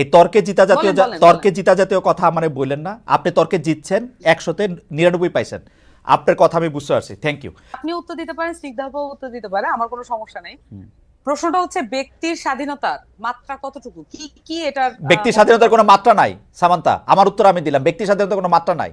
এই তর্কে জিতা জাতীয় তর্কে জিতা জাতীয় কথা আমারে বললেন না। আপনি তর্কে জিতছেন একশোতে নিরানব্বই পাইছেন। আপনার কথা আমি বুঝতে পারছি। থ্যাংক ইউ আপনি উত্তর দিতে পারেন স্নিগ্ধাবাবু উত্তর দিতে পারে আমার কোনো সমস্যা নেই। প্রশ্নটা হচ্ছে ব্যক্তির স্বাধীনতার মাত্রা কতটুকু? কি কি এটা ব্যক্তির ব্যক্তি স্বাধীনতার কোনো মাত্রা নাই সামান্তা। আমার উত্তর আমি দিলাম। ব্যক্তির স্বাধীনতার কোনো মাত্রা নাই।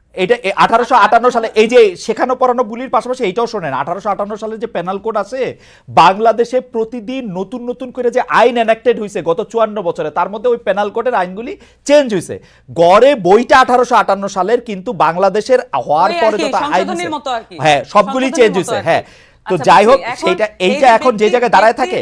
এটা আঠারোশো আটান্ন সালে এই যে শেখানো পড়ানো বুলির পাশাপাশি এইটাও শোনেন আঠারোশো আটান্ন সালের যে পেনাল কোড আছে বাংলাদেশে প্রতিদিন নতুন নতুন করে যে আইন এনাক্টেড হয়েছে গত চুয়ান্ন বছরে তার মধ্যে ওই পেনাল কোডের আইনগুলি চেঞ্জ হয়েছে গড়ে বইটা আঠারোশো আটান্ন সালের কিন্তু বাংলাদেশের হওয়ার পরে যত আইন। হ্যাঁ সবগুলি চেঞ্জ হয়েছে হ্যাঁ। তো আচ্ছা, যাই হোক সেইটা এইটা এখন যে জায়গায় দাঁড়ায় থাকে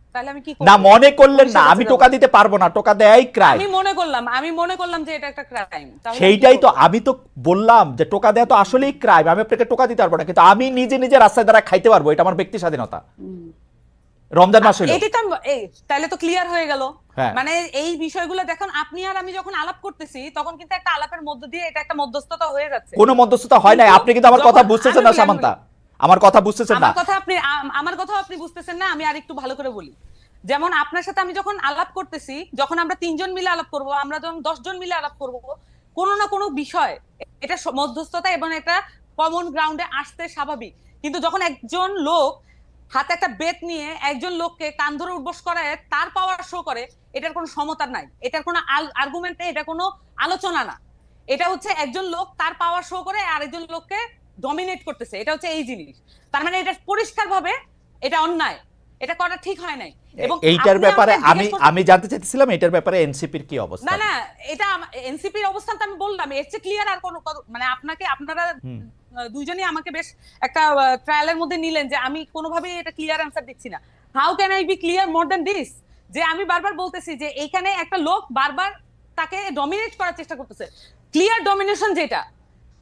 তাহলে আমি কি না মনে করলেন না আমি টোকা দিতে পারব না টোকা দেয়াই ক্রাইম আমি মনে করলাম আমি মনে করলাম যে এটা একটা ক্রাইম সেইটাই তো আমি তো বললাম যে টোকা দেওয়া তো আসলেই ক্রাইম আমি আপনাকে টোকা দিতে পারব না কিন্তু আমি নিজে নিজে রাস্তায় দ্বারা খাইতে পারব এটা আমার ব্যক্তি স্বাধীনতা। রমজান মাস হইল এটি এই তাহলে তো ক্লিয়ার হয়ে গেল। হ্যাঁ। মানে এই বিষয়গুলো দেখুন আপনি আর আমি যখন আলাপ করতেছি তখন কিন্তু একটা আলাপের মধ্য দিয়ে এটা একটা মধ্যস্থতা হয়ে যাচ্ছে। কোনো মধ্যস্থতা হয় নাই আপনি কিন্তু আমার কথা বুঝতেছেন না সামান্তা। আমার কথা বুঝতেছেন না? আমার কথা আপনি আমার কথা আপনি বুঝতেছেন না আমি আর একটু ভালো করে বলি। যেমন আপনার সাথে আমি যখন আলাপ করতেছি যখন আমরা তিনজন মিলে আলাপ করব আমরা যখন দশজন মিলে আলাপ করব কোনো না কোনো বিষয় এটা মধ্যস্থতা এবং এটা কমন গ্রাউন্ডে আসতে স্বাভাবিক। কিন্তু যখন একজন লোক হাতে একটা বেত নিয়ে একজন লোককে কান ধরে উঠবস করে তার পাওয়ার শো করে এটার কোনো সমতা নাই। এটার কোনো আর্গুমেন্ট নেই এটা কোনো আলোচনা না। এটা হচ্ছে একজন লোক তার পাওয়ার শো করে আরেকজন লোককে ডমিনেট করতেছে এটা হচ্ছে এই জিনিস। তার মানে এটা পরিষ্কার ভাবে এটা অন্যায় এটা করা ঠিক হয় নাই। এবং এইটার ব্যাপারে আমি আমি জানতে চাইছিলাম এটার ব্যাপারে এনসিপির কি অবস্থা। না না এটা এনসিপির অবস্থান তো আমি বললাম এর চেয়ে ক্লিয়ার আর কোনো মানে আপনাকে আপনারা। দুইজনই আমাকে বেশ একটা ট্রায়ালের মধ্যে নিলেন যে আমি কোনোভাবেই এটা ক্লিয়ার অ্যান্সার দিচ্ছি না। How can I be clear more than this যে আমি বারবার বলতেছি যে এইখানে একটা লোক বারবার তাকে ডমিনেট করার চেষ্টা করতেছে। ক্লিয়ার ডমিনেশন যেটা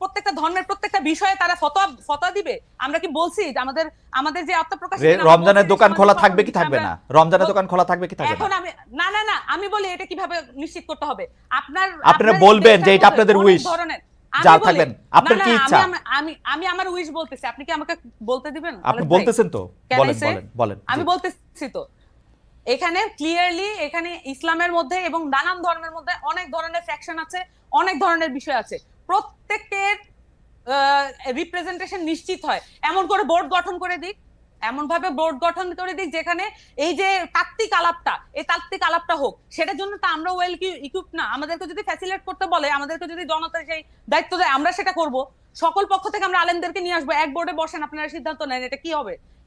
প্রত্যেকটা ধর্মের প্রত্যেকটা বিষয়ে তারা ফতোয়া ফতোয়া দিবে। আমরা কি বলছি যে আমাদের আমাদের যে আত্মপ্রকাশ রমজানের দোকান খোলা থাকবে কি থাকবে না? রমজানের দোকান খোলা থাকবে কি থাকবে এখন আমি না না না আমি বলি এটা কীভাবে নিশ্চিত করতে হবে। আপনার আপনারা বলবেন যে এটা আপনাদের। ধরনের- যা থাকবেন। আপনার কি ইচ্ছা? আমি আমি আমি আমার উইশ বলতেছি। আপনি কি আমাকে বলতে দিবেন? আপনি বলতেছেন তো। বলেন বলেন বলেন আমি বলতেছি তো। এখানে ক্লিয়ারলি এখানে ইসলামের মধ্যে এবং নানান ধর্মের মধ্যে অনেক ধরনের ফ্যাকশন আছে অনেক ধরনের বিষয় আছে। প্রত্যেকের রিপ্রেজেন্টেশন নিশ্চিত হয়। এমন করে বোর্ড গঠন করে দিক এমন ভাবে বোর্ড গঠন করে দিক যেখানে এই যে তাত্ত্বিক আলাপটা, এই তাত্ত্বিক আলাপটা হোক, সেটার জন্য তো আমরা ওয়েল ইকুইপ না। আমাদেরকে যদি ফ্যাসিলেট করতে বলে, আমাদেরকে যদি জনতা সেই দায়িত্ব দেয়, আমরা সেটা করব। সকল পক্ষ থেকে আমরা আলেমদেরকে নিয়ে আসব। এক বোর্ডে বসেন, আপনারা সিদ্ধান্ত নেন, এটা কি হবে?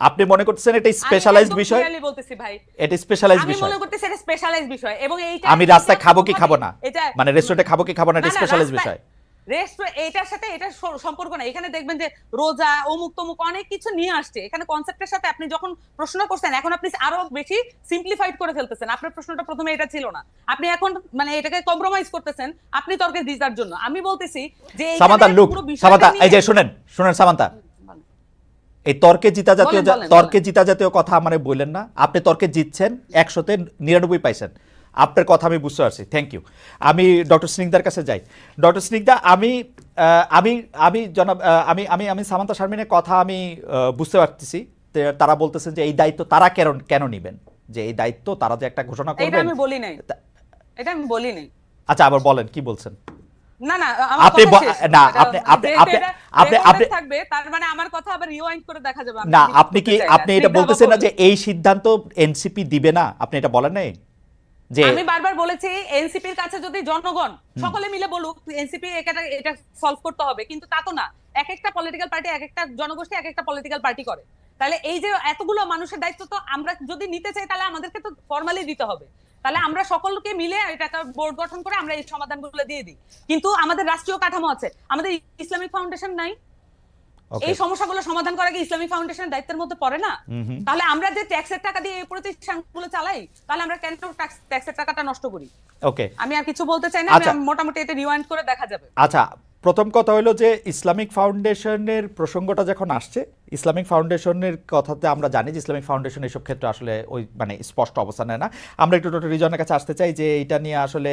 আপনি মনে করতেছেন এটা স্পেশালাইজড বিষয়? আমি বলতেছি ভাই। এটা স্পেশালাইজড বিষয় আমি মনে করতেছি এটা স্পেশালাইজ বিষয় এবং এইটা আমি রাস্তায় খাব কি খাব না? মানে রেস্টুরেন্টে খাব কি খাব না এটা স্পেশালাইজড বিষয়। রেস্টুরেন্ট এটার সাথে এটা সম্পর্ক না এখানে দেখবেন যে রোজা অমুক তমুক অনেক কিছু নিয়ে আসছে। এখানে কনসেপ্টের সাথে আপনি যখন প্রশ্ন করছেন এখন আপনি আরও বেশি সিম্পলিফাইড করে ফেলতেছেন। আপনার প্রশ্নটা প্রথমে এটা ছিল না। আপনি এখন মানে এটাকে কম্প্রোমাইজ করতেছেন আপনি তর্কে জিতার জন্য। আমি বলতেছি যে সামান্তা লুক সামান্তা এই যে শুনেন শুনেন সামান্তা এই তর্কে জিতা জাতীয় তর্কে জিতা জাতীয় কথা মানে বললেন না। আপনি তর্কে জিতছেন একশোতে নিরানব্বই পাইছেন। আপনার কথা আমি বুঝতে পারছি। থ্যাংক ইউ আমি ডক্টর স্নিগ্ধার কাছে যাই। ডক্টর স্নিগ্ধা আমি আমি আমি জনাব আমি আমি আমি সামান্তা শারমিনের কথা আমি বুঝতে পারতেছি। তারা বলতেছেন যে এই দায়িত্ব তারা কেন কেন নেবেন? যে এই দায়িত্ব তারা যে একটা ঘোষণা এটা করবেন? আমি বলি নাই। এটা আমি বলি নাই। আচ্ছা আবার বলেন কি বলছেন? না না আমার আপনি কথা ব- না, আপনি- আপনি- আপনি- আপনি- আপনি- থাকবে তার মানে আমার কথা আবার রিওয়াইন্ড করে দেখা যাবে না আপনি কি বলতে চাই না। আপনি এটা বলতেছেন না যে এই সিদ্ধান্ত এনসিপি দিবে না? আপনি এটা বলেন নাই? যে আমি বারবার বলেছি এনসিপির কাছে যদি জনগণ সকলে মিলে বলুক এনসিপি এটা এটা সলভ করতে হবে কিন্তু তা তো না। এক একটা পলিটিক্যাল পার্টি এক একটা জনগোষ্ঠী এক একটা পলিটিক্যাল পার্টি করে। তাহলে এই যে এতগুলো মানুষের দায়িত্ব তো আমরা যদি নিতে চাই তাহলে আমাদেরকে তো ফর্মালি দিতে হবে। তাহলে আমরা সকলকে মিলে এটা একটা বোর্ড গঠন করে আমরা এই সমাধানগুলো দিয়ে দিই। কিন্তু আমাদের রাষ্ট্রীয় কাঠামো আছে। আমাদের ইসলামিক ফাউন্ডেশন নাই। এই সমস্যাগুলো সমাধান করা কি ইসলামিক ফাউন্ডেশনের দায়িত্বের মধ্যে পড়ে না। তাহলে আমরা যে ট্যাক্সের টাকা দিয়ে এই প্রতিষ্ঠানগুলো চালাই তাহলে আমরা কেন ট্যাক্সের টাকাটা নষ্ট করি? ওকে আমি আর কিছু বলতে চাই না আচ্ছা। মোটামুটি এটা রিওয়াইন্ড করে দেখা যাবে। আচ্ছা প্রথম কথা হলো যে ইসলামিক ফাউন্ডেশনের প্রসঙ্গটা যখন আসছে, ইসলামিক ফাউন্ডেশনের কথাতে আমরা জানি যে ইসলামিক ফাউন্ডেশন এসব ক্ষেত্রে আসলে ওই মানে স্পষ্ট অবস্থান নেয় না। আমরা একটু ডক্টর রিজনের কাছে আসতে চাই যে এটা নিয়ে আসলে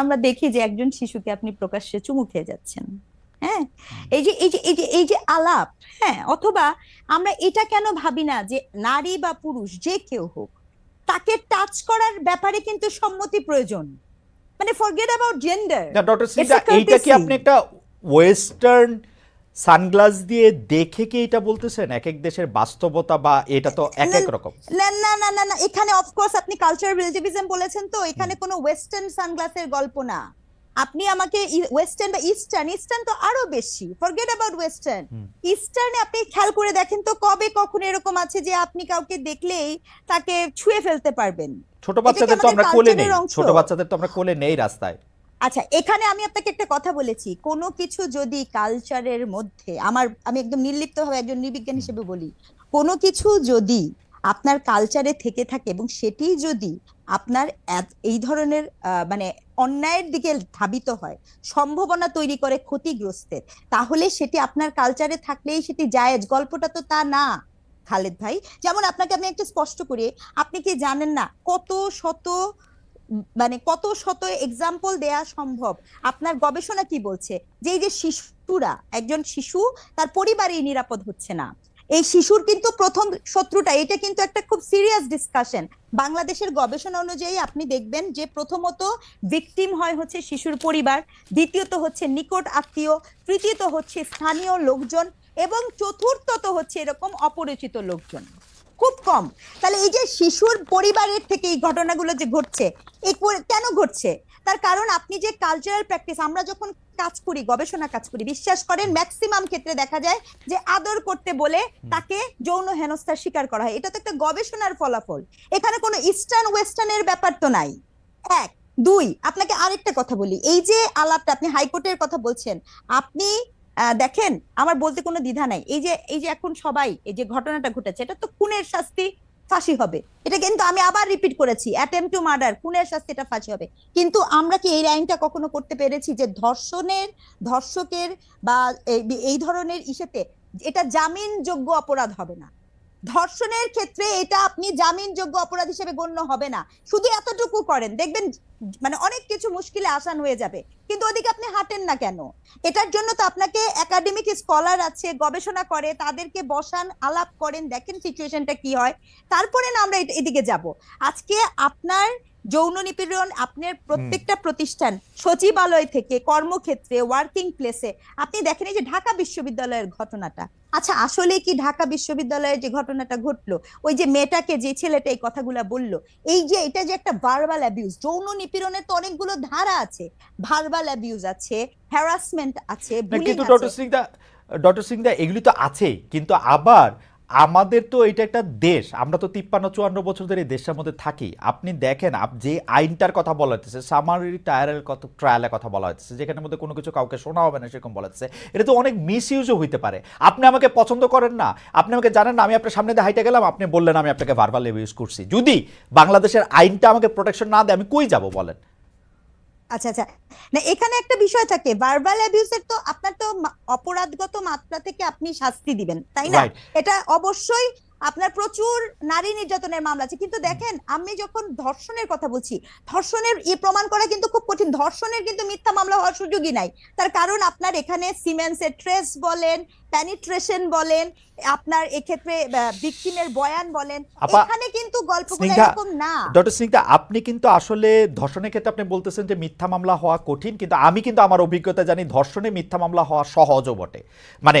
আমরা দেখি যে একজন শিশুকে আপনি প্রকাশ্যে চুমু খেয়ে যাচ্ছেন। হ্যাঁ? এই যে এই যে এই যে এই যে আলাপ হ্যাঁ? অথবা আমরা এটা কেন ভাবি না যে নারী বা পুরুষ যে কেউ হোক তাকে টাচ করার ব্যাপারে কিন্তু সম্মতি প্রয়োজন। মানে ফরগেট অ্যাবাউট জেন্ডার না ডক্টর সিনহা এইটা কি আপনি একটা ওয়েস্টার্ন সানগ্লাস দিয়ে দেখে কি এটা বলতেছেন? এক এক দেশের বাস্তবতা বা এটা তো এক এক রকম। না না না না না এখানে অফকোর্স আপনি কালচারাল রিলেটিভিজম বলেছেন তো এখানে কোনো ওয়েস্টার্ন সানগ্লাসের গল্প না। আপনি আমাকে ওয়েস্টার্ন বা ইস্টার্ন ইস্টার্ন তো আরও বেশি। Forget about western. ইস্টার্নে আপনি খেয়াল করে দেখেন তো কবে কখন এরকম আছে যে আপনি কাউকে দেখলেই তাকে ছুঁয়ে ফেলতে পারবেন। ছোট বাচ্চাদের তো আমরা কোলে নেই। ছোট বাচ্চাদের তো আমরা কোলে নেই রাস্তায়। আচ্ছা এখানে আমি আপনাকে একটা কথা বলেছি। কোনো কিছু যদি কালচারের মধ্যে আমার আমি একদম নির্লিপ্তভাবে একজন নির্বিজ্ঞান হিসেবে বলি কোনো কিছু যদি আপনার কালচারে থেকে থাকে এবং সেটি যদি আপনার এই ধরনের মানে অন্যায়ের দিকে ধাবিত হয় সম্ভাবনা তৈরি করে ক্ষতিগ্রস্তের তাহলে সেটি আপনার কালচারে থাকলেই সেটি জায়েজ। গল্পটা তো তা না খালেদ ভাই। যেমন আপনাকে আমি একটু স্পষ্ট করি আপনি কি জানেন না কত শত মানে কত শত এক্সাম্পল দেয়া সম্ভব? আপনার গবেষণা কি বলছে? যে এই যে শিশুরা, একজন শিশু, তার পরিবারেই নিরাপদ হচ্ছে না। এই শিশুর কিন্তু প্রথম শত্রুটা, এটা কিন্তু একটা খুব সিরিয়াস ডিসকাশন বাংলাদেশের গবেষণা অনুযায়ী আপনি দেখবেন যে প্রথমত ভিকটিম হয় হচ্ছে শিশুর পরিবার, দ্বিতীয়ত হচ্ছে নিকট আত্মীয়, তৃতীয়ত হচ্ছে স্থানীয় লোকজন, এবং চতুর্থত হচ্ছে এরকম অপরিচিত লোকজন। খুব কম। তাহলে এই যে শিশুর পরিবারের থেকে এই ঘটনাগুলো যে ঘটছে এই কেন ঘটছে? তার কারণ আপনি যে কালচারাল প্র্যাকটিস আমরা যখন কাজ করি গবেষণা কাজ করি বিশ্বাস করেন ম্যাক্সিমাম ক্ষেত্রে দেখা যায় যে আদর করতে বলে তাকে যৌন হেনস্থার শিকার করা হয়। এটা তো একটা গবেষণার ফলাফল। এখানে কোনো ইস্টার্ন ওয়েস্টার্নের ব্যাপার তো নাই। এক। দুই আপনাকে আরেকটা কথা বলি। এই যে আলাপটা আপনি হাইকোর্টের কথা বলছেন আপনি দেখেন, আমার বলতে কোনো দ্বিধা নাই। এই যে এই যে এখন সবাই, এই যে ঘটনাটা ঘটেছে, এটা তো খুনের শাস্তি ফাঁসি হবে। এটা কিন্তু আমি আবার রিপিট করেছি অ্যাটেম্প টু মার্ডার খুনের শাস্তি এটা ফাঁসি হবে। কিন্তু আমরা কি এই আইনটা কখনো করতে পেরেছি যে ধর্ষণের, ধর্ষকের বা এই- ধরনের ইসেতে এটা জামিনযোগ্য অপরাধ হবে না? ধর্ষণের ক্ষেত্রে এটা আপনি জামিনযোগ্য অপরাধ হিসেবে গণ্য হবে না। শুধু এতটুকু করেন, দেখবেন মানে অনেক কিছু মুশকিলে আসান হয়ে যাবে, কিন্তু ওদিকে আপনি হাঁটেন না কেন? এটার জন্য তো আপনাকে একাডেমিক স্কলার আছে, গবেষণা করে, তাদেরকে বসান, আলাপ করেন, দেখেন সিচুয়েশনটা কি হয়। তারপরে না আমরা এদিকে যাব। আজকে আপনার যৌন নিপীড়ন আপনার প্রত্যেকটা প্রতিষ্ঠান সচিবালয় থেকে কর্মক্ষেত্রে ওয়ার্কিং প্লেসে আপনি দেখেন এই যে ঢাকা বিশ্ববিদ্যালয়ের ঘটনাটা। আচ্ছা আসলে কি ঢাকা বিশ্ববিদ্যালয়ের যে ঘটনাটা ঘটলো? ওই যে মেয়েটাকে যে ছেলেটা এই কথাগুলা বলল এই যে এটা যে একটা ভার্বাল অ্যাবিউজ যৌন নিপীড়নের তো অনেকগুলো ধারা আছে। ভার্বাল অ্যাবিউজ আছে হ্যারাসমেন্ট আছে। ডক্টর সিং দা ডক্টর সিং দা এগুলি তো আছেই কিন্তু আবার আমাদের তো এটা একটা দেশ, আমরা তো তিপ্পান্ন, চুয়ান্ন বছর ধরে এই দেশের মধ্যে থাকি। আপনি দেখেন, আপ যে আইনটার কথা বলা হচ্ছে সামারি ট্রায়ালের কথা ট্রায়ালের কথা বলা হচ্ছে যেখানে মধ্যে কোনো কিছু কাউকে শোনা হবে না সেরকম বলা হচ্ছে এটা তো অনেক মিস ইউজও হইতে পারে। আপনি আমাকে পছন্দ করেন না, আপনি আমাকে জানেন না, আমি আপনার সামনে দিয়ে হাইটে গেলাম, আপনি বললেন আমি আপনাকে ভার্বাল ইউজ করছি। যদি বাংলাদেশের আইনটা আমাকে প্রোটেকশন না দেয়, আমি কই যাব বলেন? আচ্ছা আচ্ছা। না এখানে একটা বিষয় থাকে ভার্বাল অ্যাবিউজের তো আপনার তো অপরাধগত মাত্রা থেকে আপনি শাস্তি দিবেন তাই না? এটা অবশ্যই আপনার প্রচুর নারী নির্যাতনের মামলা আছে। কিন্তু দেখেন আমি যখন ধর্ষণের কথা বলছি ধর্ষণের ই প্রমাণ করা কিন্তু খুব কঠিন। ধর্ষণের কিন্তু মিথ্যা মামলা হওয়ার সুযোগই নাই। তার কারণ আপনার এখানে সিমেন্সের ট্রেস বলেন প্যানিট্রেশন বলেন আপনার এক্ষেত্রে ভিকটিমের বয়ান বলেন এখানে কিন্তু গল্পগুলো স্নিগ্ধা, এরকম না। ডক্টর সিংদা আপনি কিন্তু আসলে ধর্ষণের ক্ষেত্রে আপনি বলতেছেন যে মিথ্যা মামলা হওয়া কঠিন কিন্তু আমি কিন্তু আমার অভিজ্ঞতা জানি ধর্ষণে মিথ্যা মামলা হওয়া সহজও বটে। মানে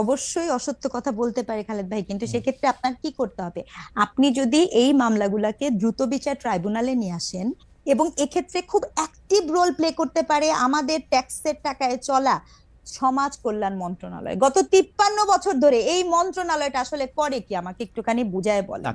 অবশ্যই অসত্য কথা বলতে পারে খালেদ ভাই কিন্তু সেক্ষেত্রে আপনার কি করতে হবে? আপনি যদি এই মামলাগুলোকে দ্রুত বিচার ট্রাইব্যুনালে নিয়ে আসেন এবং এক্ষেত্রে খুব অ্যাক্টিভ রোল প্লে করতে পারে আমাদের ট্যাক্সের টাকায় চলা সমাজ কল্যাণ মন্ত্রণালয়। গত তিপ্পান্ন বছর ধরে এই মন্ত্রণালয়টা আসলে করে কি? আমাকে একটুখানি বুঝায় বলেন।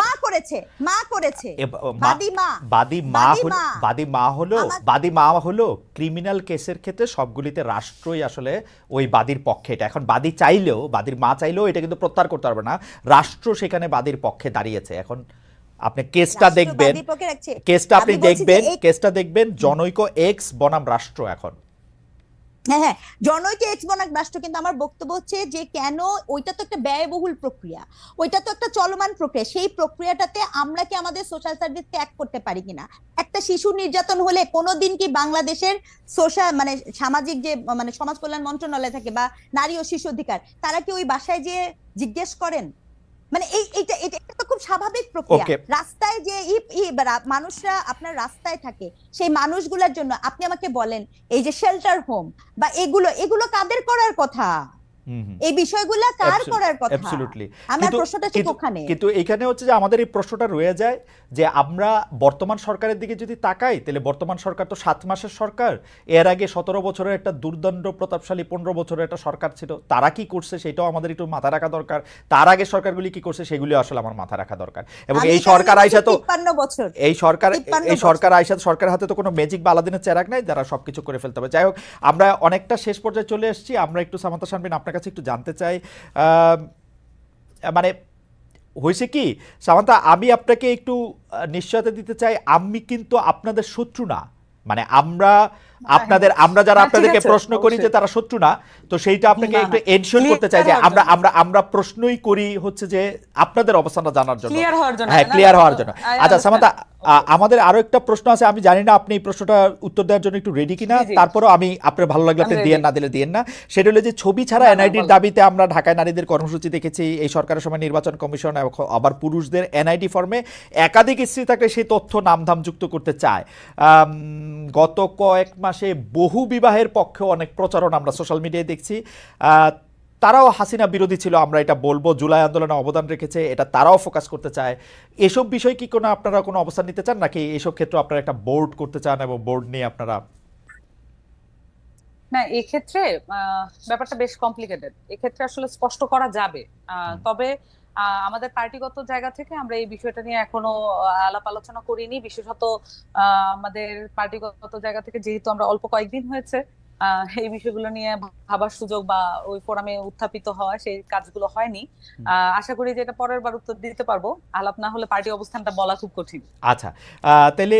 মা করেছে মা করেছে। বাদী মা বাদী মা বাদী হলো মা। বাদী মা হলো বাদী মা হলো ক্রিমিনাল কেসের ক্ষেত্রে সবগুলিতে রাষ্ট্রই আসলে ওই বাদীর পক্ষে এটা। এখন বাদী চাইলেও বাদীর মা চাইলেও এটা কিন্তু প্রত্যাহার করতে পারবে না। রাষ্ট্র সেখানে বাদীর পক্ষে দাঁড়িয়েছে। এখন আপনি কেসটা দেখবেন। কেসটা আপনি দেখবেন কেসটা দেখবেন জনৈক এক্স বনাম রাষ্ট্র এখন। হ্যাঁ হ্যাঁ জনৈক এক্স বনাক রাষ্ট্র কিন্তু আমার বক্তব্য হচ্ছে যে কেন ওইটা তো একটা ব্যয়বহুল প্রক্রিয়া, ওইটা তো একটা চলমান প্রক্রিয়া, সেই প্রক্রিয়াটাতে আমরা কি আমাদের সোশ্যাল সার্ভিসকে এক করতে পারি কিনা? একটা শিশু নির্যাতন হলে কোনোদিন কি বাংলাদেশের সোশ্যাল মানে সামাজিক যে মানে সমাজ কল্যাণ মন্ত্রণালয় থাকে বা নারী ও শিশু অধিকার, তারা কি ওই বাসায় যে জিজ্ঞেস করেন? মানে এই এটা এটা তো খুব স্বাভাবিক প্রক্রিয়া রাস্তায় যে মানুষরা আপনার রাস্তায় থাকে সেই মানুষগুলোর জন্য আপনি আমাকে বলেন এই যে শেল্টার হোম বা এগুলো এগুলো কাদের করার কথা। এই বিষয়গুলা কার করার কথা? absolutely. আমার প্রশ্নটা ঠিক ওখানে। কিন্তু এখানে হচ্ছে যে আমাদের এই প্রশ্নটা রয়ে যায় যে আমরা বর্তমান সরকারের দিকে যদি তাকাই তাহলে বর্তমান সরকার তো সাত মাসের সরকার। এর আগে সতেরো বছরের একটা দুর্দণ্ড প্রতাপশালী পনেরো বছরের একটা সরকার ছিল। তারা কি করছে সেটাও আমাদের একটু মাথা রাখা দরকার। তার আগে সরকারগুলি কি করছে সেগুলি আসলে আমার মাথা রাখা দরকার। এবং এই সরকার আইসা তো 53 বছর। এই সরকার এই সরকার আইসা সরকারের হাতে তো কোনো ম্যাজিক বা আলাদিনের চেরাগ নাই যারা সবকিছু করে ফেলতে হবে। যাই হোক আমরা অনেকটা শেষ পর্যায়ে চলে এসেছি। আমরা একটু সামান্তা শানবিন আপনার কাছে একটু জানতে চাই মানে হয়েছে কি, সামান্তা, আমি আপনাকে একটু নিশ্চয়তা দিতে চাই, আমি কিন্তু আপনাদের শত্রু না। মানে আমরা আপনাদের আমরা যারা আপনাদেরকে প্রশ্ন করি যে তারা শত্রু না তো সেইটা আপনাকে একটু এনশিওর করতে চাই যে আমরা আমরা আমরা প্রশ্নই করি হচ্ছে যে আপনাদের অবস্থানটা জানার জন্য। Clear হওয়ার জন্য। হ্যাঁ ক্লিয়ার হওয়ার জন্য। আচ্ছা understand. সামান্তা আ- আমাদের আরও একটা প্রশ্ন আছে আমি জানি না আপনি এই প্রশ্নটা উত্তর দেওয়ার জন্য একটু রেডি কিনা জি। আমি আপনার ভালো লাগলে আপনি দিয়েন না দিলে দিয়েন না। সেটা হলো যে ছবি ছাড়া এনআইডির দাবিতে আমরা ঢাকায় নারীদের কর্মসূচি দেখেছি এই সরকারের সময় নির্বাচন কমিশন এবং আবার পুরুষদের এনআইডি ফর্মে একাধিক স্ত্রী থাকলে সেই তথ্য নামধাম যুক্ত করতে চায়। গত কয়েক মাসে বহু বিবাহের পক্ষে অনেক প্রচারণ আমরা সোশ্যাল মিডিয়ায় দেখছি। তারাও হাসিনা বিরোধী ছিল আমরা এটা বলব। জুলাই আন্দোলনে অবদান রেখেছে এটা তারাও ফোকাস করতে চায়। এসব বিষয় কি কোনো আপনারা কোনো অবস্থান নিতে চান? নাকি এসব ক্ষেত্রে আপনারা একটা বোর্ড করতে চান এবং বোর্ড নিয়ে আপনারা না এক্ষেত্রে ব্যাপারটা বেশ কমপ্লিকেটেড এক্ষেত্রে আসলে স্পষ্ট করা যাবে। তবে আমাদের পার্টিগত জায়গা থেকে আমরা এই বিষয়টা নিয়ে এখনও আলাপ আলোচনা করিনি। বিশেষত আমাদের পার্টিগত জায়গা থেকে যেহেতু আমরা অল্প কয়েকদিন হয়েছে আহ, এই বিষয়গুলো নিয়ে ভাবার সুযোগ বা ওই ফোরামে উত্থাপিত হওয়া সেই কাজগুলো হয়নি। আহ, আশা করি যে এটা পরের বার উত্তর দিতে পারব। আলাপ না হলে পার্টি অবস্থানটা বলা খুব কঠিন। আচ্ছা আহ, তাহলে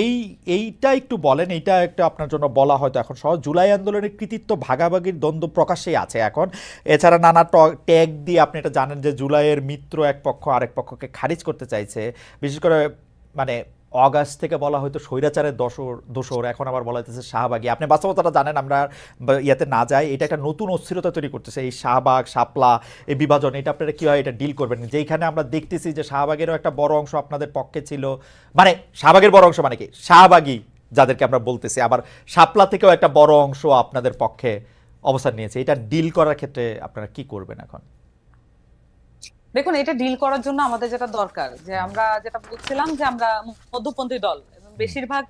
এই, এইটা একটু বলেন, এইটা একটা আপনার জন্য বলা হয়তো এখন সহজ। জুলাই আন্দোলনের কৃতিত্ব ভাগাভাগির দ্বন্দ্ব প্রকাশেই আছে এখন। এছাড়া নানা ট্যাগ দিয়ে আপনি এটা জানেন যে জুলাইয়ের মিত্র এক পক্ষ আরেক পক্ষকে খারিজ করতে চাইছে। বিশেষ করে মানে অগাস্ট থেকে বলা হয়তো স্বৈরাচারের দোসর দোসর এখন আবার বলা হইতেছে শাহবাগী। আপনি বাস্তবতাটা জানেন, আমরা ইয়াতে না যাই, এটা একটা নতুন অস্থিরতা তৈরি করতেছে। এই শাহবাগ, শাপলা, এই বিভাজন, এটা আপনারা কীভাবে এটা ডিল করবেন যেইখানে আমরা দেখতেছি যে শাহবাগেরও একটা বড় অংশ আপনাদের পক্ষে ছিল মানে শাহবাগের বড় অংশ মানে কি? শাহবাগী যাদেরকে আমরা বলতেছি, আবার শাপলা থেকেও একটা বড় অংশ আপনাদের পক্ষে অবস্থান নিয়েছে। এটা ডিল করার ক্ষেত্রে আপনারা কি করবেন এখন? দেখুন এটা ডিল করার জন্য আমাদের যেটা দরকার যে আমরা যেটা বলছিলাম যে আমরা মধ্যপন্থী দল এবং বেশিরভাগ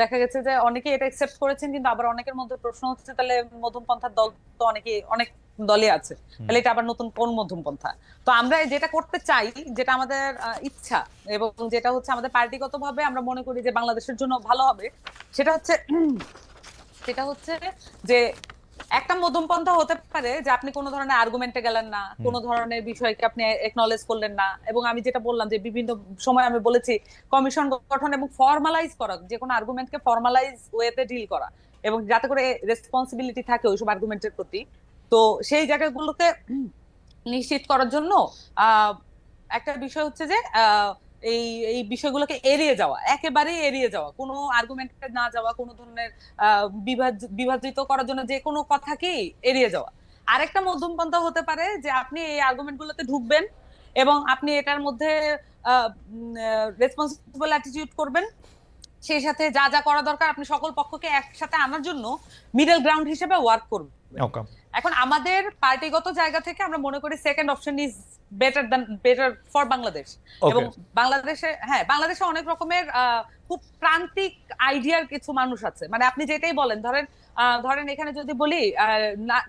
দেখা গেছে যে অনেকে এটা একসেপ্ট করেছেন কিন্তু আবার অনেকের মধ্যে প্রশ্ন হচ্ছে তাহলে মধ্যমপন্থার দল তো অনেকে অনেক দলে আছে। তাহলে এটা আবার নতুন কোন মধ্যমপন্থা? তো আমরা যেটা করতে চাই যেটা আমাদের ইচ্ছা এবং যেটা হচ্ছে আমাদের পার্টিগতভাবে আমরা মনে করি যে বাংলাদেশের জন্য ভালো হবে সেটা হচ্ছে সেটা হচ্ছে যে একটা মধ্যমপন্থা হতে পারে যে আপনি কোনো ধরনের আর্গুমেন্টে গেলেন না কোনো ধরনের বিষয়কে আপনি একনলেজ করলেন না। এবং আমি যেটা বললাম যে বিভিন্ন সময় আমি বলেছি কমিশন গঠন এবং ফর্মালাইজ করা যে কোনো আর্গুমেন্টকে ফর্মালাইজ ওয়েতে ডিল করা এবং যাতে করে রেসপন্সিবিলিটি থাকে ওইসব আর্গুমেন্টের প্রতি। তো সেই জায়গাগুলোকে নিশ্চিত করার জন্য আহ, একটা বিষয় হচ্ছে যে আহ, এই এই বিষয়গুলোকে এড়িয়ে যাওয়া একেবারেই এড়িয়ে যাওয়া। কোনো আর্গুমেন্টে না যাওয়া কোনো ধরনের বিভাজিত করার জন্য যে কোনো কথাকেই এড়িয়ে যাওয়া। আরেকটা মধ্যমপন্থা হতে পারে যে আপনি এই আর্গুমেন্ট গুলোতে ঢুকবেন এবং আপনি এটার মধ্যে রেসপন্সিবল অ্যাটিটিউড করবেন। সেই সাথে যা যা করা দরকার আপনি সকল পক্ষকে একসাথে আনার জন্য মিডল গ্রাউন্ড হিসেবে ওয়ার্ক করবেন। এখন আমাদের পার্টিগত জায়গা থেকে আমরা মনে করি second option is better than better for Bangladesh এবং বাংলাদেশে হ্যাঁ বাংলাদেশে অনেক রকমের খুব প্রান্তিক আইডিয়ার কিছু মানুষ আছে। মানে আপনি যেটাই বলেন ধরেন আহ, ধরেন এখানে যদি বলি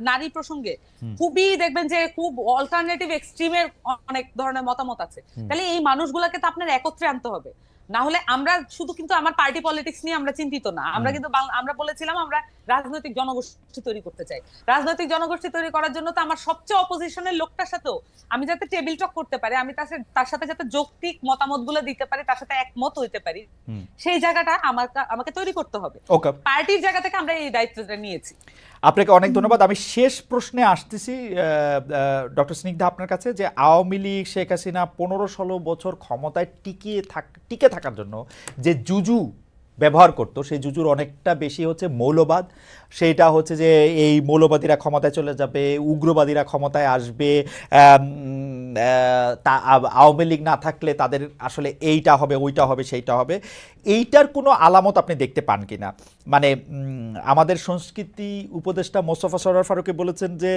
নারী প্রসঙ্গে খুবই দেখবেন যে খুব অল্টারনেটিভ এক্সট্রিমের অনেক ধরনের মতামত আছে। তাহলে এই মানুষগুলোকে তো আপনার একত্রে আনতে হবে। না হলে আমরা শুধু কিন্তু আমার পার্টি পলিটিক্স নিয়ে আমরা চিন্তিত না। আমরা কিন্তু আমরা বলেছিলাম আমরা রাজনৈতিক জনগোষ্ঠী তৈরি করতে চাই। রাজনৈতিক জনগোষ্ঠী তৈরি করার জন্য তো আমার সবচেয়ে অপোজিশনের লোকটার সাথেও আমি যাতে টেবিল টক করতে পারি আমি তার তার সাথে যাতে যৌক্তিক মতামতগুলো দিতে পারি তার সাথে একমত হইতে পারি সেই জায়গাটা আমার আমাকে তৈরি করতে হবে। পার্টির জায়গা থেকে আমরা এই দায়িত্বটা নিয়েছি। আপনাকে অনেক ধন্যবাদ। আমি শেষ প্রশ্নে আসতেছি ডক্টর স্নিগ্ধা আপনার কাছে যে আওয়ামী লীগ, শেখ হাসিনা পনেরো ষোলো বছর ক্ষমতায় টিকিয়ে থাক, টিকে থাকার জন্য যে জুজু ব্যবহার করতো, সেই জুজুর অনেকটা বেশি হচ্ছে মৌলবাদ। সেইটা হচ্ছে যে এই মৌলবাদীরা ক্ষমতায় চলে যাবে, উগ্রবাদীরা ক্ষমতায় আসবে তা আওয়ামী লীগ না থাকলে তাদের আসলে এইটা হবে, ওইটা হবে, সেইটা হবে। এইটার কোনো আলামত আপনি দেখতে পান কি না মানে আমাদের সংস্কৃতি উপদেষ্টা মোস্তফা সরার ফারুকে বলেছেন যে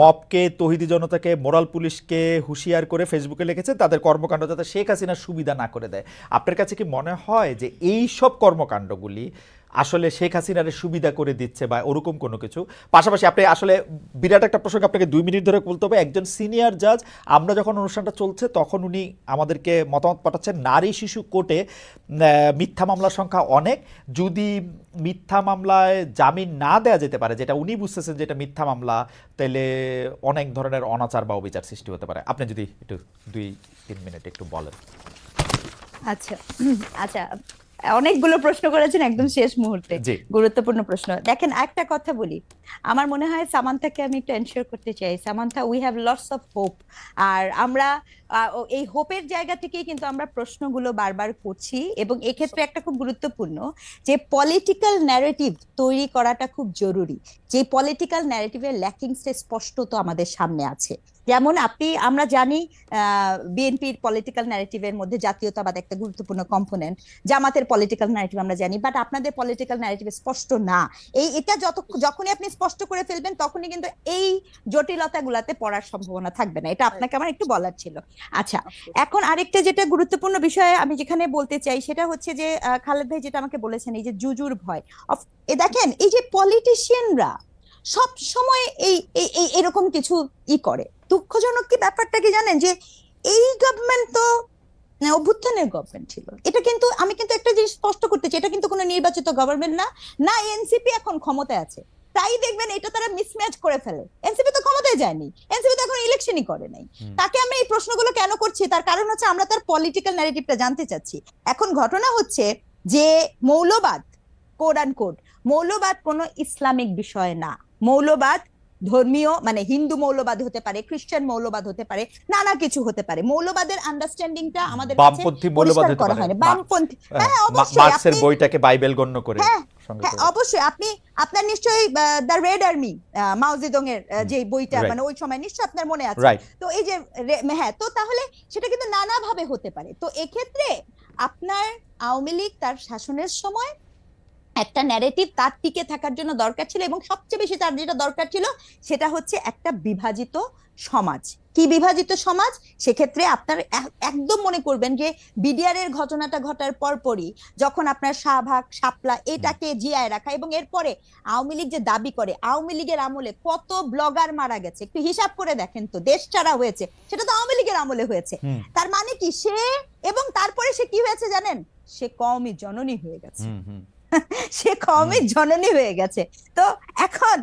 মপকে তহিদি জনতাকে, মোরাল পুলিশকে হুঁশিয়ার করে ফেসবুকে লিখেছেন তাদের কর্মকাণ্ড যাতে শেখ হাসিনার সুবিধা না করে দেয়। আপনার কাছে কি মনে হয় যে এই সব কর্মকাণ্ডগুলি আসলে শেখ হাসিনার সুবিধা করে দিচ্ছে বা ওরকম কোনো কিছু। পাশাপাশি আপনি আসলে বিরাট একটা প্রসঙ্গ আপনাকে দুই মিনিট ধরে বলতে হবে, একজন সিনিয়র জাজ, আমরা যখন অনুষ্ঠানটা চলছে তখন উনি আমাদেরকে মতামত পাঠাচ্ছেন, নারী শিশু কোর্টে মিথ্যা মামলার সংখ্যা অনেক। যদি মিথ্যা মামলায় জামিন না দেওয়া যেতে পারে, যেটা উনি বুঝতেছেন যেটা মিথ্যা মামলা, তাহলে অনেক ধরনের অনাচার বা অবিচার সৃষ্টি হতে পারে। আপনি যদি একটু দুই, তিন মিনিট একটু বলেন। আচ্ছা আচ্ছা অনেকগুলো প্রশ্ন করেছেন একদম শেষ মুহূর্তে। গুরুত্বপূর্ণ প্রশ্ন। দেখেন একটা কথা বলি। আমার মনে হয় সামান্থাকে আমি একটু এনশিওর করতে চাই। Samantha we have lots of hope আর আমরা এই হোপের জায়গা থেকেই কিন্তু আমরা প্রশ্নগুলো বারবার করছি এবং এক্ষেত্রে একটা খুব গুরুত্বপূর্ণ যে পলিটিক্যাল ন্যারেটিভ তৈরি করাটা খুব জরুরি। যে পলিটিক্যাল ন্যারেটিভের ল্যাকিংসটা তো আমাদের সামনে আছে। যেমন আপনি আমরা জানি বিএনপির পলিটিক্যাল ন্যারেটিভের মধ্যে জাতীয়তাবাদ একটা গুরুত্বপূর্ণ কম্পোনেন্ট জামাতের পলিটিক্যাল ন্যারেটিভ আমরা জানি বাট আপনাদের পলিটিক্যাল ন্যারেটিভ স্পষ্ট না। এই এটা যত যখনই আপনি স্পষ্ট করে ফেলবেন তখনই কিন্তু এই জটিলতাগুলাতে পড়ার সম্ভাবনা থাকবে না। এটা আপনাকে আমার একটু বলার ছিল। আচ্ছা এখন আরেকটা যেটা গুরুত্বপূর্ণ বিষয় আমি যেখানে বলতে চাই সেটা হচ্ছে যে খালেদ ভাই যেটা আমাকে বলেছেন এই যে জুজুর ভয়। এ দেখেন এই যে পলিটিশিয়ানরা সব সময় এই এরকম কিছু ই করে। দুঃখজনক কি ব্যাপারটা কি জানেন? যে এই গভর্নমেন্ট তো অভ্যুত্থানের গভর্নমেন্ট ছিল। এটা কিন্তু আমি কিন্তু একটা জিনিস স্পষ্ট করতে চাই এটা কিন্তু কোনো নির্বাচিত গভর্নমেন্ট না। না এনসিপি এখন ক্ষমতায় আছে। তাই দেখবেন এটা তারা মিসম্যাচ করে ফেলে। এনসিপি তো ক্ষমতায় যায়নি। এনসিপি তো এখন ইলেকশনই করে নাই। তাকে আমরা এই প্রশ্নগুলো কেন করছি? তার কারণ হচ্ছে আমরা তার পলিটিক্যাল ন্যারেটিভটা জানতে চাচ্ছি। এখন ঘটনা হচ্ছে যে মৌলবাদ কোড অ্যান্ড কোড মৌলবাদ কোনো ইসলামিক বিষয় না। মৌলবাদ ধর্মীয় মানে হিন্দু মৌলবাদ হতে পারে খ্রিস্টান মৌলবাদ হতে পারে নানা কিছু হতে পারে। মৌলবাদের আন্ডারস্ট্যান্ডিংটা আমাদের বামপন্থী মৌলবাদ হতে পারে। বামপন্থী হ্যাঁ অবশ্যই মার্কসের আপনি বইটাকে বাইবেল গণ্য করে হ্যাঁ, হ্যাঁ। অবশ্যই। আপনি আপনার নিশ্চয়ই দ্য রেড আর্মি মাউজিদং এর যে বইটা মানে ওই সময় নিশ্চয়ই আপনার মনে আছে। তো এই যে হ্যাঁ তো তাহলে সেটা কিন্তু নানাভাবে হতে পারে। তো এক্ষেত্রে আপনার আওয়ামী লীগ তার শাসনের সময় একটা ন্যারেটিভ তার টিকে থাকার জন্য দরকার ছিল এবং সবচেয়ে বেশি তার যেটা দরকার ছিল সেটা হচ্ছে একটা বিভাজিত সমাজ। কি বিভাজিত সমাজ? সেক্ষেত্রে আপনার একদম মনে করবেন যে বিডিআর এর ঘটনাটা ঘটার পরপরই যখন আপনার শাহবাগ শাপলা এটাকে জিয়ায় রাখা এবং এরপরে আওয়ামী লীগ যে দাবি করে আওয়ামী লীগের আমলে কত ব্লগার মারা গেছে? একটু হিসাব করে দেখেন তো দেশ ছাড়া হয়েছে সেটা তো আওয়ামী লীগের আমলে হয়েছে। তার মানে কি? সে এবং তারপরে সে কি হয়েছে জানেন? সে কমই জননী হয়ে গেছে। সে কমই জননী হয়ে গেছে তো এখন।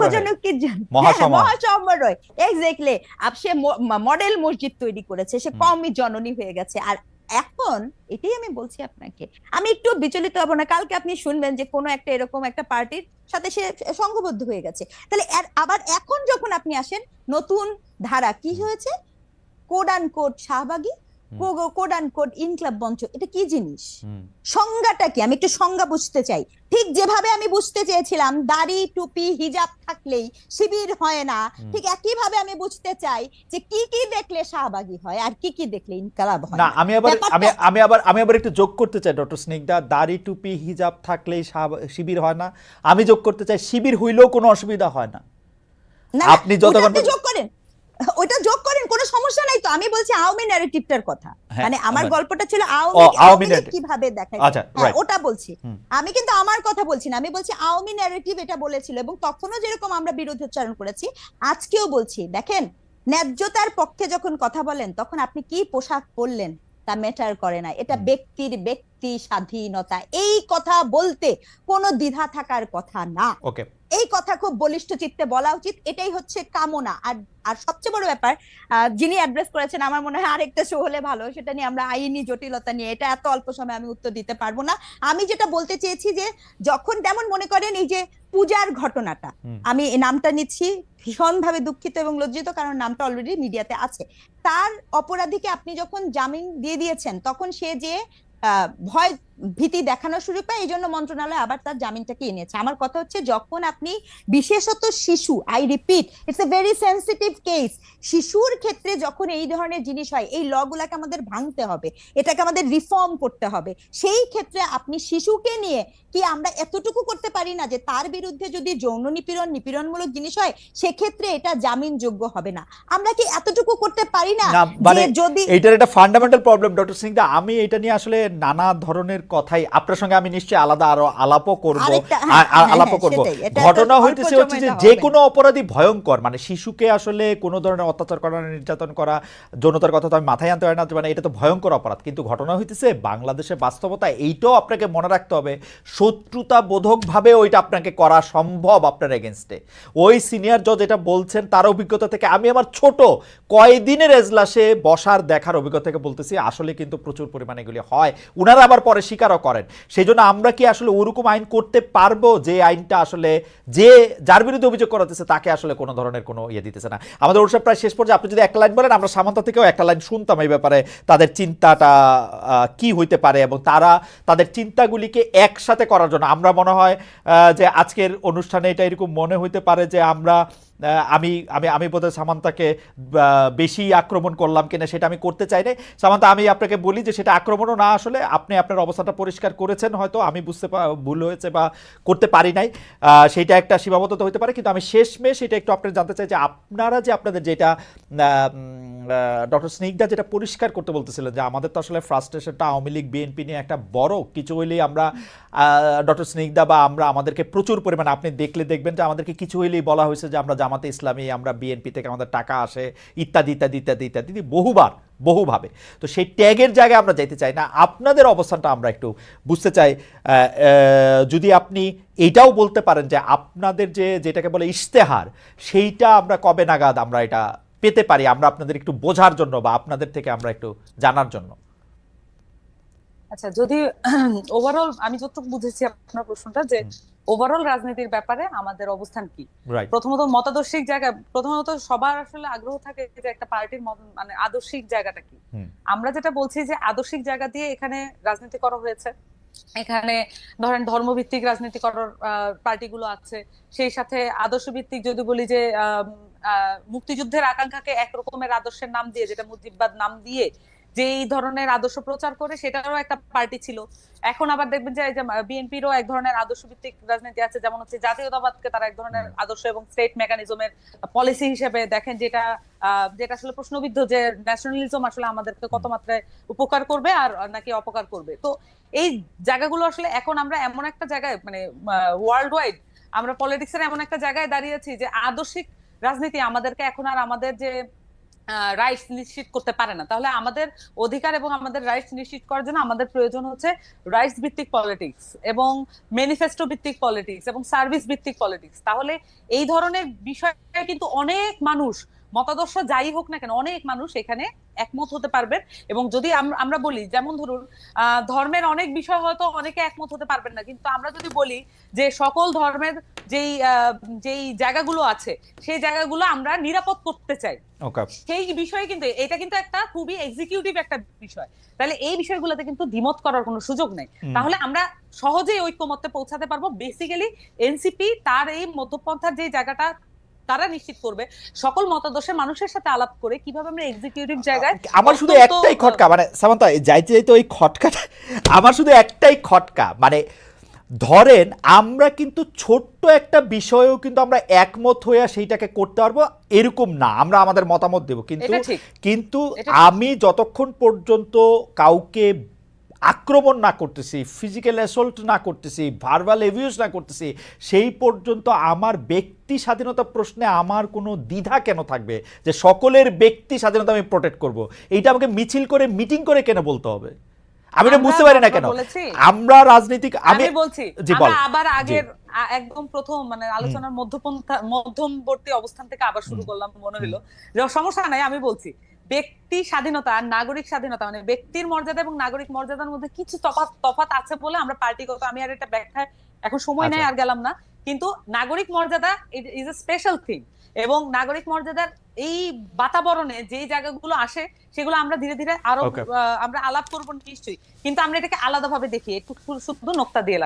দুঃখজনক কি মহাসমারোহ। এক্স্যাক্টলি আপ সে মডেল মসজিদ তৈরি করেছে সে। কমই জননী হয়ে গেছে আর এখন এটাই আমি বলছি আপনাকে আমি একটু বিচলিত হব না কালকে আপনি শুনবেন যে কোনো একটা এরকম একটা পার্টির সাথে সে সংঘবদ্ধ হয়ে গেছে তাহলে আবার এখন যখন আপনি আসেন নতুন ধারা কি হয়েছে code and code শাহবাগী। Code and code Inqilab Mancha এটা কি জিনিস? সংজ্ঞাটা কি? আমি একটু সংজ্ঞা বুঝতে চাই। ঠিক যেভাবে আমি বুঝতে চেয়েছিলাম দাড়ি টুপি হিজাব থাকলেই শিবির হয় না। ঠিক একই ভাবে আমি বুঝতে চাই যে কি কি দেখলে শাহবাগী হয় আর কি কি দেখলে ইনকালাব হয়। না আমি আবার আমি আমি আবার আমি আবার একটু যোগ করতে চাই ডক্টর স্নিগ্ধা। দাড়ি টুপি হিজাব থাকলেই শিবির হয় না। আমি যোগ করতে চাই শিবির হইলেও কোনো অসুবিধা হয় না। আপনি যতক্ষণ যোগ করেন। ওটা যোগ করেন কোনো সমস্যা নাই তো। আমি বলছি আওয়ামী ন্যারেটিভটার কথা। হ্যাঁ, মানে আমার গল্পটা ছিল আওয়ামী কীভাবে দেখায়। আচ্ছা, হ্যাঁ, ওটা বলছি। আমি কিন্তু আমার কথা বলছি না। আমি বলছি আওয়ামী ন্যারেটিভ এটা বলেছিল এবং তখনও যেরকম আমরা বিরোধোচ্চারণ করেছি আজকেও বলছি। দেখেন ন্যায্যতার পক্ষে যখন কথা বলেন তখন আপনি কি পোশাক পরলেন তা ম্যাটার করে না। এটা ব্যক্তির ব্যক্তি স্বাধীনতা। এই কথা বলতে কোনো দ্বিধা থাকার কথা না। ওকে এই কথা খুব বলিষ্ঠ চিত্তে বলা উচিত এটাই হচ্ছে কামনা। আর আর সবচেয়ে বড় ব্যাপার যিনি অ্যাড্রেস করেছেন আমার মনে হয় আরেকটা শো হলে ভালো সেটা নিয়ে আমরা আইনি জটিলতা নিয়ে এটা এত অল্প সময় আমি উত্তর দিতে পারব না। আমি যেটা বলতে চেয়েছি যে যখন যেমন মনে করেন এই যে পূজার ঘটনাটা আমি এই নামটা নিচ্ছি ভীষণভাবে দুঃখিত এবং লজ্জিত কারণ নামটা অলরেডি মিডিয়াতে আছে। তার অপরাধীকে আপনি যখন জামিন দিয়ে দিয়েছেন তখন সে যে আহ, ভয় ভীতি দেখানোর সুযোগ পায় এই জন্য মন্ত্রণালয় আবার তার জামিনটাকে এনেছে। আমার কথা হচ্ছে যখন আপনি বিশেষত শিশু I repeat it's a very sensitive case শিশুর ক্ষেত্রে যখন এই ধরনের জিনিস হয় এই লগুলাকে আমাদের ভাঙতে হবে এটাকে আমাদের রিফর্ম করতে হবে সেই ক্ষেত্রে আপনি শিশুকে নিয়ে কি আমরা এতটুকু করতে পারি না যে তার বিরুদ্ধে যদি যৌন নিপীড়ন নিপীড়নমূলক জিনিস হয় সেক্ষেত্রে এটা জামিনযোগ্য হবে না। আমরা কি এতটুকু করতে পারি না মানে যদি এইটার একটা ফান্ডামেন্টাল প্রবলেম ডক্টর সিং আমি এটা নিয়ে আসলে নানা ধরনের কথাই আপনার সঙ্গে আমি নিশ্চয়ই আলাদা আরও আলাপও করব হ্যাঁ, আলাপও হ্যাঁ, করব। ঘটনা হইতেছে হচ্ছে যে যে কোনো অপরাধী ভয়ঙ্কর মানে শিশুকে আসলে কোনো ধরনের অত্যাচার করা নির্যাতন করা যৌনতার কথা তো আমি মাথায় আনতে পারি না মানে এটা তো ভয়ঙ্কর অপরাধ। কিন্তু ঘটনা হইতেছে বাংলাদেশের বাস্তবতা এইটাও আপনাকে মনে রাখতে হবে শত্রুতা বোধকভাবে ওইটা আপনাকে করা সম্ভব আপনার এগেনস্টে ওই সিনিয়র জজ এটা বলছেন তার অভিজ্ঞতা থেকে আমি আমার ছোট কয়দিনের এজলাসে বসার দেখার অভিজ্ঞতা থেকে বলতেছি আসলে কিন্তু প্রচুর পরিমাণে এগুলি হয়। উনারা আবার পরে স্বীকারও করেন। সেই জন্য আমরা কি আসলে ওরকম আইন করতে পারব যে আইনটা আসলে যে যার বিরুদ্ধে অভিযোগ করাতেছে তাকে আসলে কোনো ধরনের কোনো ইয়ে দিতেছে না। আমাদের ওর প্রায় শেষ পর্যায়ে, আপনি যদি একটা লাইন বলেন, আমরা সামান্তা থেকেও একটা লাইন শুনতাম এই ব্যাপারে, তাদের চিন্তাটা কি হইতে পারে এবং তারা তাদের চিন্তাগুলিকে একসাথে করার জন্য। আমরা মনে হয় যে আজকের অনুষ্ঠানে এটা এরকম মনে হইতে পারে যে আমরা আমি আমি আমি বোধহয় সামান্তাকে বেশি আক্রমণ করলাম কিনা সেটা আমি করতে চাই না সামান্তা, আমি আপনাকে বলি যে সেটা আক্রমণও না আসলে, আপনি আপনার অবস্থাটা পরিষ্কার করেছেন হয়তো, আমি বুঝতে ভুল হয়েছে বা করতে পারি নাই। সেটা একটা সীমাবদ্ধতা হতে পারে, কিন্তু আমি শেষমেশ এটা একটু আপনার জানতে চাই যে আপনারা যে আপনাদের যেটা ডক্টর স্নিগ্ধা যেটা পরিষ্কার করতে বলতেছিলেন যে আমাদের তো আসলে ফ্রাস্ট্রেশনটা আওয়ামী লীগ, বিএনপি নিয়ে একটা বড়, কিছু হইলেই আমরা ডক্টর স্নিগ্ধা বা আমরা আমাদেরকে প্রচুর পরিমাণে, আপনি দেখলে দেখবেন যে আমাদেরকে কিছু হইলেই বলা হয়েছে যে আমরা জামাতে ইসলামী, আমরা বিএনপি থেকে আমাদের টাকা আসে, ইত্যাদি ইত্যাদি ইত্যাদি ইত্যাদি বহুবার, বহুভাবে। তো সেই ট্যাগের জায়গায় আমরা যাইতে চাই না। আপনাদের অবস্থানটা আমরা একটু বুঝতে চাই। যদি আপনি এটাও বলতে পারেন যে আপনাদের যে, যেটাকে বলে ইশতেহার, সেইটা আমরা কবে নাগাদ আমরা এটা পেতে পারি? আমরা আপনাদের একটু বোঝার জন্য বা আপনাদের থেকে আমরা একটু জানার জন্য। আচ্ছা যদি ওভারঅল আমি যতটুকু বুঝেছি আপনার প্রশ্নটা যে ওভারঅল রাজনীতির ব্যাপারে আমাদের অবস্থান কি? প্রথমত মতাদর্শিক জায়গা প্রথমত সবার আসলে আগ্রহ থাকে যে একটা পার্টির মানে আদর্শিক জায়গাটা কি? আমরা যেটা বলছি যে আদর্শিক জায়গা দিয়ে এখানে রাজনীতি করা হয়েছে। এখানে ধরেন ধর্মভিত্তিক রাজনীতি করার পার্টিগুলো আছে। সেই সাথে আদর্শ ভিত্তিক যদি বলি যে মুক্তিযুদ্ধের আকাঙ্ক্ষাকে এক রকমের আদর্শের নাম দিয়ে যেটা মুজিববাদ নাম দিয়ে যে এই ধরনের আদর্শ প্রচার করে সেটারও একটা পার্টি ছিল। এখন আবার দেখবেন যে বিএনপিরও এক ধরনের আদর্শ ভিত্তিক রাজনীতি আছে যেমন হচ্ছে জাতীয়তাবাদকে তারা এক ধরনের আদর্শ এবং স্টেট মেকানিজমের পলিসি হিসেবে দেখেন যেটা যেটা আসলে প্রশ্নবিদ্ধ যে ন্যাশনালিজম আসলে আমাদেরকে কত মাত্রায় উপকার করবে আর নাকি অপকার করবে। তো এই জায়গাগুলো আসলে এখন আমরা এমন একটা জায়গায় মানে ওয়ার্ল্ড ওয়াইড আমরা পলিটিক্স এর এমন একটা জায়গায় দাঁড়িয়েছি যে আদর্শিক রাজনীতি আমাদেরকে এখন আর আমাদের যে রাইটস নিশ্চিত করতে পারে না। তাহলে আমাদের অধিকার এবং আমাদের রাইটস নিশ্চিত করার জন্য আমাদের প্রয়োজন হচ্ছে রাইটস ভিত্তিক পলিটিক্স এবং ম্যানিফেস্টো ভিত্তিক পলিটিক্স এবং সার্ভিস ভিত্তিক পলিটিক্স তাহলে এই ধরনের বিষয়ে কিন্তু অনেক মানুষ মতাদর্শ যাই হোক না কেন অনেক মানুষ এখানে একমত হতে পারবেন এবং যদি আমরা বলি যেমন ধরুন ধর্মের অনেক বিষয় হয়তো অনেকে একমত হতে পারবেন না কিন্তু আমরা যদি বলি যে সকল ধর্মের যেই যেই জায়গাগুলো আছে সেই জায়গাগুলো আমরা নিরাপদ করতে চাই। সেই বিষয়ে কিন্তু এটা কিন্তু একটা খুবই এক্সিকিউটিভ একটা বিষয়। তাহলে এই বিষয়গুলোতে কিন্তু দ্বিমত করার কোনো সুযোগ নেই। তাহলে আমরা সহজেই ঐক্যমত্যে পৌঁছাতে পারব। বেসিক্যালি এনসিপি তার এই মধ্যপন্থার যে জায়গাটা তারা নিশ্চিত করবে সকল মতাদর্শের মানুষের সাথে আলাপ করে কীভাবে আমরা এক্সিকিউটিভ জায়গায় আমার শুধু একটাই খটকা মানে সামান্তা যাইতে যাইতে ওই খটকাটা আমার শুধু একটাই খটকা মানে ধরেন আমরা কিন্তু ছোট্ট একটা বিষয়েও কিন্তু আমরা একমত হয়ে সেইটাকে করতে পারব এরকম না আমরা আমাদের মতামত দেব। কিন্তু কিন্তু আমি যতক্ষণ পর্যন্ত কাউকে আক্রমণ না করতেছি ফিজিক্যাল অ্যাসল্ট না করতেছি ভার্বাল এভিউজ না করতেছি সেই পর্যন্ত আমার ব্যক্তি স্বাধীনতা প্রশ্নে আমার কোনো দ্বিধা কেন থাকবে? যে সকলের ব্যক্তি স্বাধীনতা আমি প্রোটেক্ট করব। এইটা আমাকে মিছিল করে মিটিং করে কেন বলতে হবে? আমি এটা বুঝতে পারি না কেন? আমরা রাজনীতিক আমি বলছি। আবার আগের একদম প্রথম মানে আলোচনার মধ্যপন্থা মধ্যমবর্তী অবস্থান থেকে আবার শুরু করলাম মনে হলো। যে সমস্যা নাই আমি বলছি। ব্যক্তি স্বাধীনতা আর নাগরিক স্বাধীনতা মানে ব্যক্তির মর্যাদা এবং নাগরিক মর্যাদার মধ্যে কিছু তফাৎ তফাৎ আছে বলে আমরা পার্টিগত আমি আর এটা ব্যাখ্যায় এখন সময় নাই আচ্ছা। আর গেলাম না। কিন্তু নাগরিক মর্যাদা ইজ এ স্পেশাল থিং এবং নাগরিক মর্যাদার এই বাতাবরণে যে জায়গাগুলো আসে সেগুলো আমরা ধীরে ধীরে আরও আমরা আলাপ করব নিশ্চয়ই। কিন্তু আমরা এটাকে আলাদাভাবে দেখি একটু শুধু নোক্তা দিয়ে